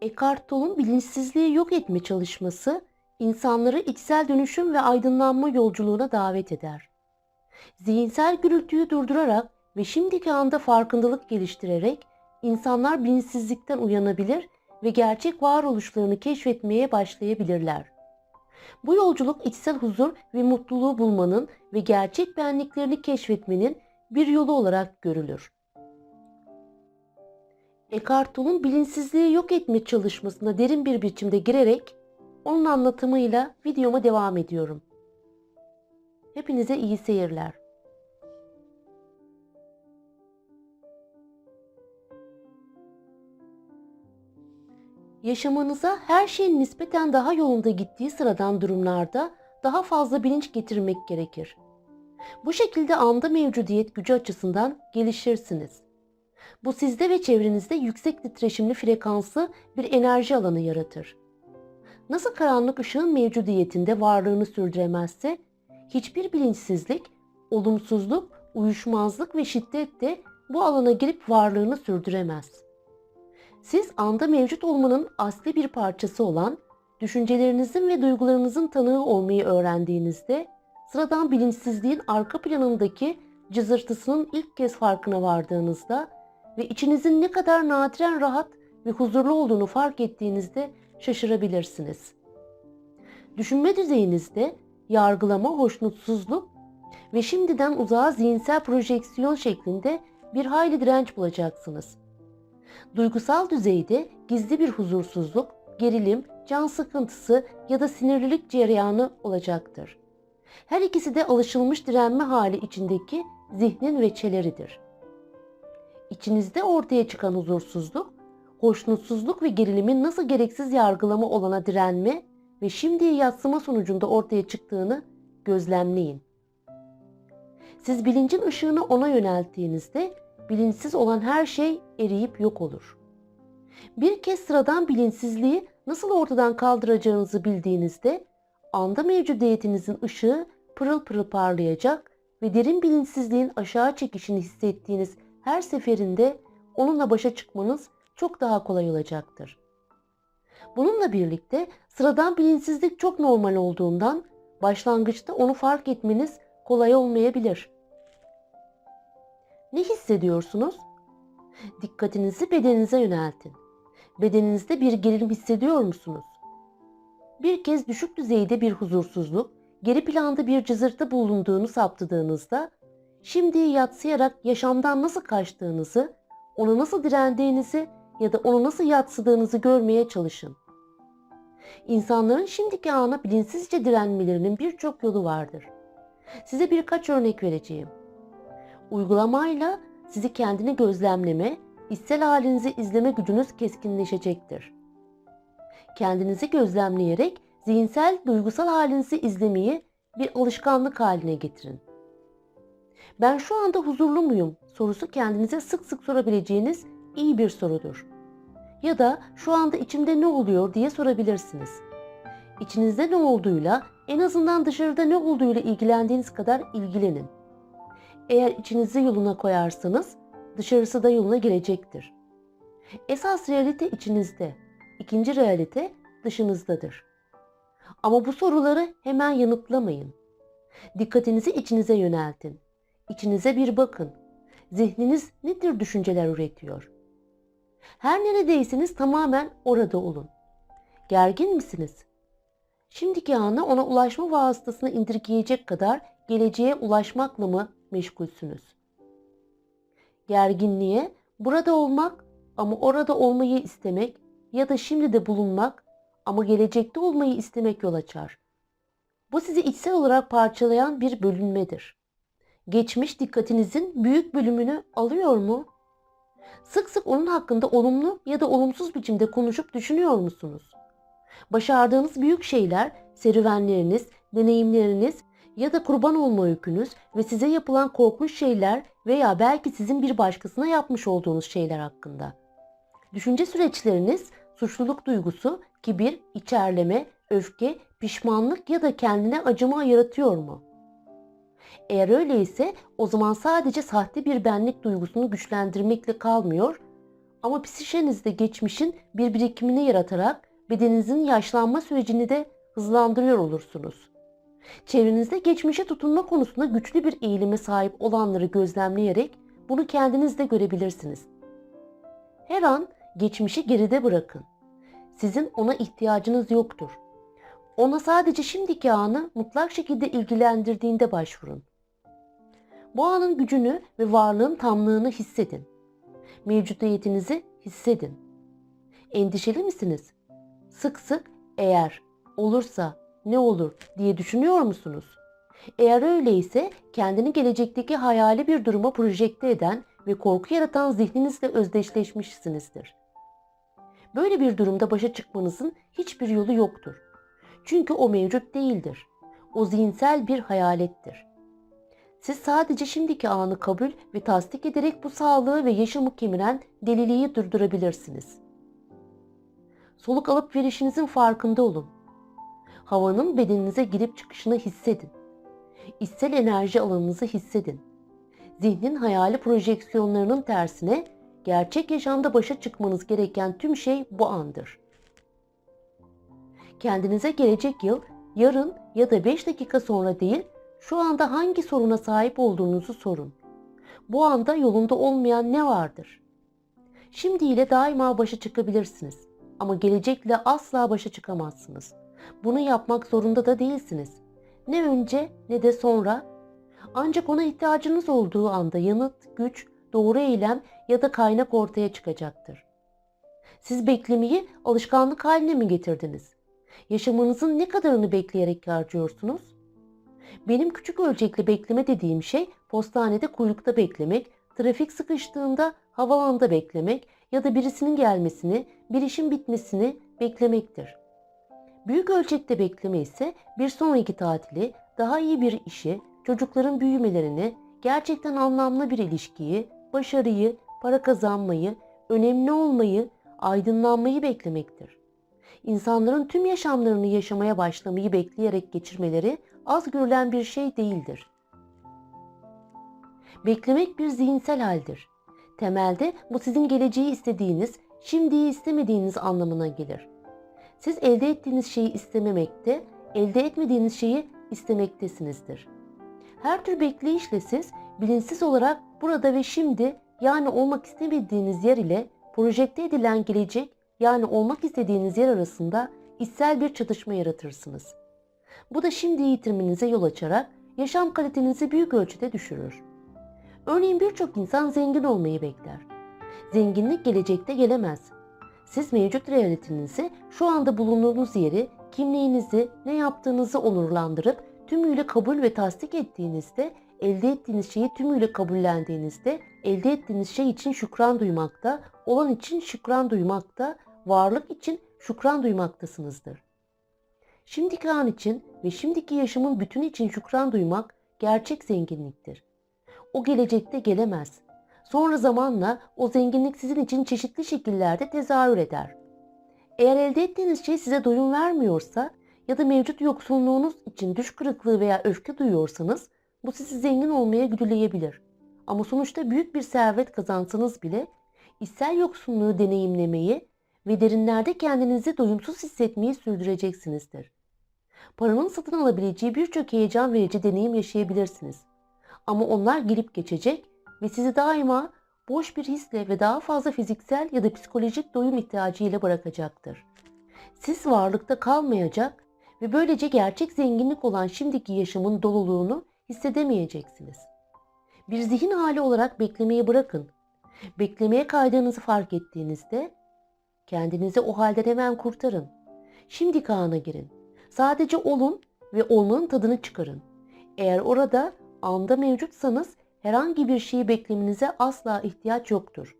Eckhart Tolle'un bilinçsizliği yok etme çalışması insanları içsel dönüşüm ve aydınlanma yolculuğuna davet eder. Zihinsel gürültüyü durdurarak ve şimdiki anda farkındalık geliştirerek insanlar bilinçsizlikten uyanabilir ve gerçek varoluşlarını keşfetmeye başlayabilirler. Bu yolculuk içsel huzur ve mutluluğu bulmanın ve gerçek benliklerini keşfetmenin bir yolu olarak görülür. Eckhart Tolle'un bilinçsizliği yok etme çalışmasına derin bir biçimde girerek onun anlatımıyla videoma devam ediyorum. Hepinize iyi seyirler. Yaşamanıza her şeyin nispeten daha yolunda gittiği sıradan durumlarda daha fazla bilinç getirmek gerekir. Bu şekilde anda mevcudiyet gücü açısından gelişirsiniz. Bu sizde ve çevrenizde yüksek titreşimli frekanslı bir enerji alanı yaratır. Nasıl karanlık ışığın mevcudiyetinde varlığını sürdüremezse, hiçbir bilinçsizlik, olumsuzluk, uyuşmazlık ve şiddet de bu alana girip varlığını sürdüremez. Siz anda mevcut olmanın asli bir parçası olan, düşüncelerinizin ve duygularınızın tanığı olmayı öğrendiğinizde, sıradan bilinçsizliğin arka planındaki cızırtısının ilk kez farkına vardığınızda ve içinizin ne kadar nadiren rahat ve huzurlu olduğunu fark ettiğinizde şaşırabilirsiniz. Düşünme düzeyinizde yargılama, hoşnutsuzluk ve şimdiden uzağa zihinsel projeksiyon şeklinde bir hayli direnç bulacaksınız. Duygusal düzeyde gizli bir huzursuzluk, gerilim, can sıkıntısı ya da sinirlilik cereyanı olacaktır. Her ikisi de alışılmış direnme hali içindeki zihnin veçeleridir. İçinizde ortaya çıkan huzursuzluk, hoşnutsuzluk ve gerilimin nasıl gereksiz yargılama olana direnme ve şimdiye yatsıma sonucunda ortaya çıktığını gözlemleyin. Siz bilincin ışığını ona yönelttiğinizde bilinçsiz olan her şey eriyip yok olur. Bir kez sıradan bilinçsizliği nasıl ortadan kaldıracağınızı bildiğinizde anda mevcudiyetinizin ışığı pırıl pırıl parlayacak ve derin bilinçsizliğin aşağı çekişini hissettiğiniz her seferinde onunla başa çıkmanız çok daha kolay olacaktır. Bununla birlikte sıradan bilinçsizlik çok normal olduğundan başlangıçta onu fark etmeniz kolay olmayabilir. Ne hissediyorsunuz? Dikkatinizi bedeninize yöneltin. Bedeninizde bir gerilim hissediyor musunuz? Bir kez düşük düzeyde bir huzursuzluk, geri planda bir cızırtı bulunduğunu saptadığınızda, şimdiyi yatsıyarak yaşamdan nasıl kaçtığınızı, ona nasıl direndiğinizi ya da onu nasıl yatsıdığınızı görmeye çalışın. İnsanların şimdiki ana bilinçsizce direnmelerinin birçok yolu vardır. Size birkaç örnek vereceğim. Uygulamayla sizi kendini gözlemleme, içsel halinizi izleme gücünüz keskinleşecektir. Kendinizi gözlemleyerek zihinsel, duygusal halinizi izlemeyi bir alışkanlık haline getirin. Ben şu anda huzurlu muyum sorusu kendinize sık sık sorabileceğiniz iyi bir sorudur. Ya da şu anda içimde ne oluyor diye sorabilirsiniz. İçinizde ne olduğuyla en azından dışarıda ne olduğuyla ilgilendiğiniz kadar ilgilenin. Eğer içinizi yoluna koyarsanız dışarısı da yoluna girecektir. Esas realite içinizde, ikinci realite dışınızdadır. Ama bu soruları hemen yanıtlamayın. Dikkatinizi içinize yöneltin. İçinize bir bakın. Zihniniz ne tür düşünceler üretiyor? Her neredeyseniz tamamen orada olun. Gergin misiniz? Şimdiki ana ona ulaşma vasıtasını indirgeyecek kadar geleceğe ulaşmakla mı meşgulsünüz? Gerginliğe burada olmak ama orada olmayı istemek ya da şimdi de bulunmak ama gelecekte olmayı istemek yol açar. Bu sizi içsel olarak parçalayan bir bölünmedir. Geçmiş dikkatinizin büyük bölümünü alıyor mu? Sık sık onun hakkında olumlu ya da olumsuz biçimde konuşup düşünüyor musunuz? Başardığınız büyük şeyler, serüvenleriniz, deneyimleriniz ya da kurban olma öykünüz ve size yapılan korkunç şeyler veya belki sizin bir başkasına yapmış olduğunuz şeyler hakkında. Düşünce süreçleriniz, suçluluk duygusu, kibir, içerleme, öfke, pişmanlık ya da kendine acıma yaratıyor mu? Eğer öyleyse o zaman sadece sahte bir benlik duygusunu güçlendirmekle kalmıyor, Ama psişenizde geçmişin bir birikimini yaratarak bedeninizin yaşlanma sürecini de hızlandırıyor olursunuz. Çevrenizde geçmişe tutunma konusunda güçlü bir eğilime sahip olanları gözlemleyerek bunu kendiniz de görebilirsiniz. Her an geçmişi geride bırakın. Sizin ona ihtiyacınız yoktur. Ona sadece şimdiki anı mutlak şekilde ilgilendirdiğinde başvurun. Bu anın gücünü ve varlığın tamlığını hissedin. Mevcudiyetinizi hissedin. Endişeli misiniz? Sık sık eğer, olursa, ne olur diye düşünüyor musunuz? Eğer öyleyse kendini gelecekteki hayali bir duruma projekte eden ve korku yaratan zihninizle özdeşleşmişsinizdir. Böyle bir durumda başa çıkmanızın hiçbir yolu yoktur. Çünkü o mevcut değildir. O zihinsel bir hayalettir. Siz sadece şimdiki anı kabul ve tasdik ederek bu sağlığı ve yaşamı kemiren deliliği durdurabilirsiniz. Soluk alıp verişinizin farkında olun. Havanın bedeninize girip çıkışını hissedin. İçsel enerji alanınızı hissedin. Zihnin hayali projeksiyonlarının tersine gerçek yaşamda başa çıkmanız gereken tüm şey bu andır. Kendinize gelecek yıl, yarın ya da 5 dakika sonra değil, şu anda hangi soruna sahip olduğunuzu sorun. Bu anda yolunda olmayan ne vardır? Şimdi ile daima başa çıkabilirsiniz ama gelecekle asla başa çıkamazsınız. Bunu yapmak zorunda da değilsiniz. Ne önce ne de sonra. Ancak ona ihtiyacınız olduğu anda yanıt, güç, doğru eylem ya da kaynak ortaya çıkacaktır. Siz beklemeyi alışkanlık haline mi getirdiniz? Yaşamınızın ne kadarını bekleyerek harcıyorsunuz? Benim küçük ölçekli bekleme dediğim şey postanede kuyrukta beklemek, trafik sıkıştığında havalanda beklemek ya da birisinin gelmesini, bir işin bitmesini beklemektir. Büyük ölçekte bekleme ise bir sonraki tatili, daha iyi bir işi, çocukların büyümelerini, gerçekten anlamlı bir ilişkiyi, başarıyı, para kazanmayı, önemli olmayı, aydınlanmayı beklemektir. İnsanların tüm yaşamlarını yaşamaya başlamayı bekleyerek geçirmeleri az görülen bir şey değildir. Beklemek bir zihinsel haldir. Temelde bu sizin geleceği istediğiniz, şimdiyi istemediğiniz anlamına gelir. Siz elde ettiğiniz şeyi istememekte, elde etmediğiniz şeyi istemektesinizdir. Her tür bekleyişle siz bilinçsiz olarak burada ve şimdi yani olmak istemediğiniz yer ile projekte edilen gelecek yani olmak istediğiniz yer arasında içsel bir çatışma yaratırsınız. Bu da şimdi yitirmenize yol açarak yaşam kalitenizi büyük ölçüde düşürür. Örneğin birçok insan zengin olmayı bekler. Zenginlik gelecekte gelemez. Siz mevcut realitenizi, şu anda bulunduğunuz yeri, kimliğinizi, ne yaptığınızı onurlandırıp tümüyle kabul ve tasdik ettiğinizde, elde ettiğiniz şeyi tümüyle kabullendiğinizde, elde ettiğiniz şey için şükran duymakta, olan için şükran duymakta, varlık için şükran duymaktasınızdır. Şimdiki an için ve şimdiki yaşamın bütünü için şükran duymak gerçek zenginliktir. O gelecekte gelemez. Sonra zamanla o zenginlik sizin için çeşitli şekillerde tezahür eder. Eğer elde ettiğiniz şey size doyum vermiyorsa ya da mevcut yoksunluğunuz için düş kırıklığı veya öfke duyuyorsanız bu sizi zengin olmaya güdüleyebilir. Ama sonuçta büyük bir servet kazansanız bile içsel yoksunluğu deneyimlemeyi ve derinlerde kendinizi doyumsuz hissetmeyi sürdüreceksinizdir. Paranın satın alabileceği birçok heyecan verici deneyim yaşayabilirsiniz. Ama onlar gelip geçecek ve sizi daima boş bir hisle ve daha fazla fiziksel ya da psikolojik doyum ihtiyacı ile bırakacaktır. Siz varlıkta kalmayacak ve böylece gerçek zenginlik olan şimdiki yaşamın doluluğunu hissedemeyeceksiniz. Bir zihin hali olarak beklemeyi bırakın. Beklemeye kaydığınızı fark ettiğinizde kendinizi o halden hemen kurtarın. Şimdi ana girin. Sadece olun ve olmanın tadını çıkarın. Eğer orada anda mevcutsanız herhangi bir şeyi beklemenize asla ihtiyaç yoktur.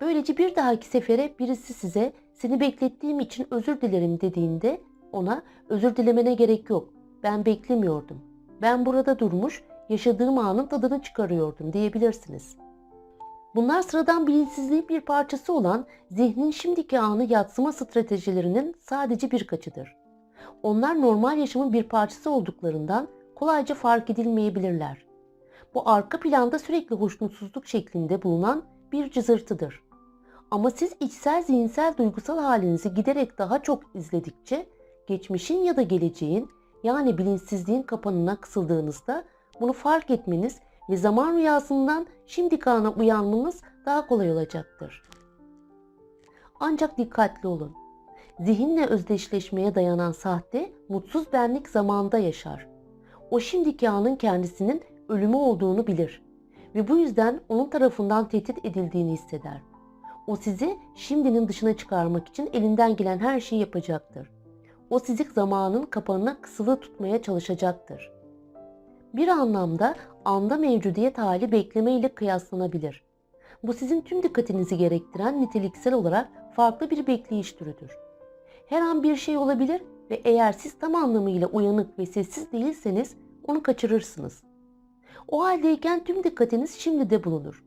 Böylece bir dahaki sefere birisi size seni beklettiğim için özür dilerim dediğinde ona özür dilemene gerek yok. Ben beklemiyordum. Ben burada durmuş yaşadığım anın tadını çıkarıyordum diyebilirsiniz. Bunlar sıradan bilinçsizliğin bir parçası olan zihnin şimdiki anı yatsıma stratejilerinin sadece birkaçıdır. Onlar normal yaşamın bir parçası olduklarından kolayca fark edilmeyebilirler. Bu arka planda sürekli hoşnutsuzluk şeklinde bulunan bir cızırtıdır. Ama siz içsel zihinsel duygusal halinizi giderek daha çok izledikçe geçmişin ya da geleceğin yani bilinçsizliğin kapanına kısıldığınızda bunu fark etmeniz ve zaman rüyasından şimdiki ana uyanmanız daha kolay olacaktır. Ancak dikkatli olun. Zihinle özdeşleşmeye dayanan sahte, mutsuz benlik zamanda yaşar. O şimdiki anın kendisinin ölümü olduğunu bilir ve bu yüzden onun tarafından tehdit edildiğini hisseder. O sizi şimdinin dışına çıkarmak için elinden gelen her şeyi yapacaktır. O sizi zamanın kapanına kısılı tutmaya çalışacaktır. Bir anlamda anda mevcudiyet hali bekleme ile kıyaslanabilir. Bu sizin tüm dikkatinizi gerektiren niteliksel olarak farklı bir bekleyiş türüdür. Her an bir şey olabilir ve eğer siz tam anlamıyla uyanık ve sessiz değilseniz onu kaçırırsınız. O haldeyken tüm dikkatiniz şimdi de bulunur.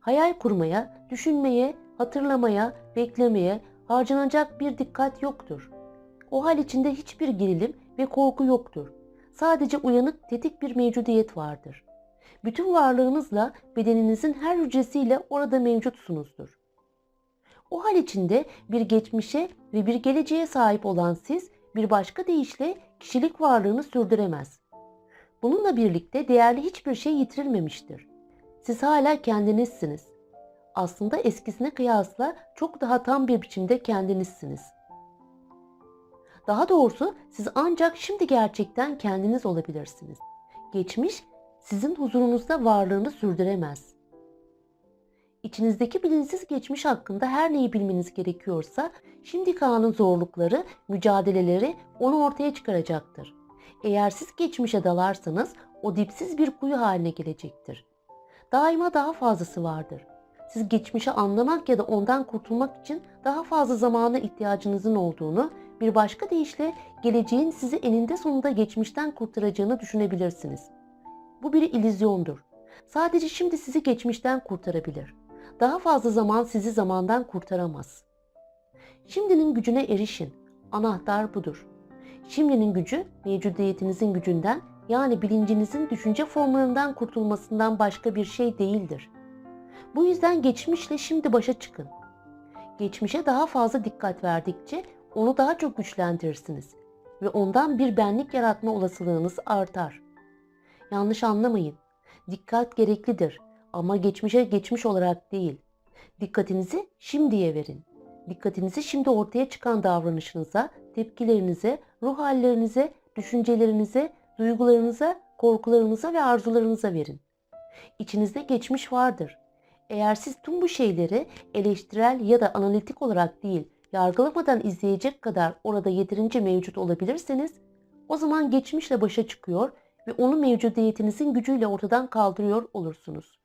Hayal kurmaya, düşünmeye, hatırlamaya, beklemeye harcanacak bir dikkat yoktur. O hal içinde hiçbir gerilim ve korku yoktur. Sadece uyanık, tetik bir mevcudiyet vardır. Bütün varlığınızla bedeninizin her hücresiyle orada mevcutsunuzdur. O hal içinde bir geçmişe ve bir geleceğe sahip olan siz bir başka deyişle kişilik varlığını sürdüremez. Bununla birlikte değerli hiçbir şey yitirilmemiştir. Siz hala kendinizsiniz. Aslında eskisine kıyasla çok daha tam bir biçimde kendinizsiniz. Daha doğrusu siz ancak şimdi gerçekten kendiniz olabilirsiniz. Geçmiş sizin huzurunuzda varlığını sürdüremez. İçinizdeki bilinçsiz geçmiş hakkında her neyi bilmeniz gerekiyorsa şimdiki anın zorlukları, mücadeleleri onu ortaya çıkaracaktır. Eğer siz geçmişe dalarsanız o dipsiz bir kuyu haline gelecektir. Daima daha fazlası vardır. Siz geçmişi anlamak ya da ondan kurtulmak için daha fazla zamana ihtiyacınızın olduğunu, bir başka deyişle geleceğin sizi eninde sonunda geçmişten kurtaracağını düşünebilirsiniz. Bu bir illüzyondur. Sadece şimdi sizi geçmişten kurtarabilir. Daha fazla zaman sizi zamandan kurtaramaz. Şimdinin gücüne erişin. Anahtar budur. Şimdinin gücü mevcudiyetinizin gücünden yani bilincinizin düşünce formlarından kurtulmasından başka bir şey değildir. Bu yüzden geçmişle şimdi başa çıkın. Geçmişe daha fazla dikkat verdikçe onu daha çok güçlendirirsiniz ve ondan bir benlik yaratma olasılığınız artar. Yanlış anlamayın. Dikkat gereklidir ama geçmişe geçmiş olarak değil. Dikkatinizi şimdiye verin. Dikkatinizi şimdi ortaya çıkan davranışınıza, tepkilerinize, ruh hallerinize, düşüncelerinize, duygularınıza, korkularınıza ve arzularınıza verin. İçinizde geçmiş vardır. Eğer siz tüm bu şeyleri eleştirel ya da analitik olarak değil, yargılamadan izleyecek kadar orada yeterince mevcut olabilirseniz, o zaman geçmişle başa çıkıyor ve onu mevcudiyetinizin gücüyle ortadan kaldırıyor olursunuz.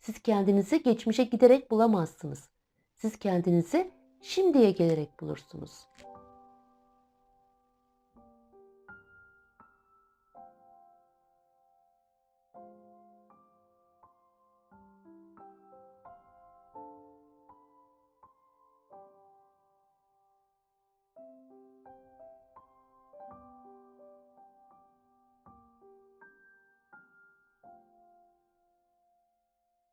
Siz kendinizi geçmişe giderek bulamazsınız. Siz kendinizi şimdiye gelerek bulursunuz.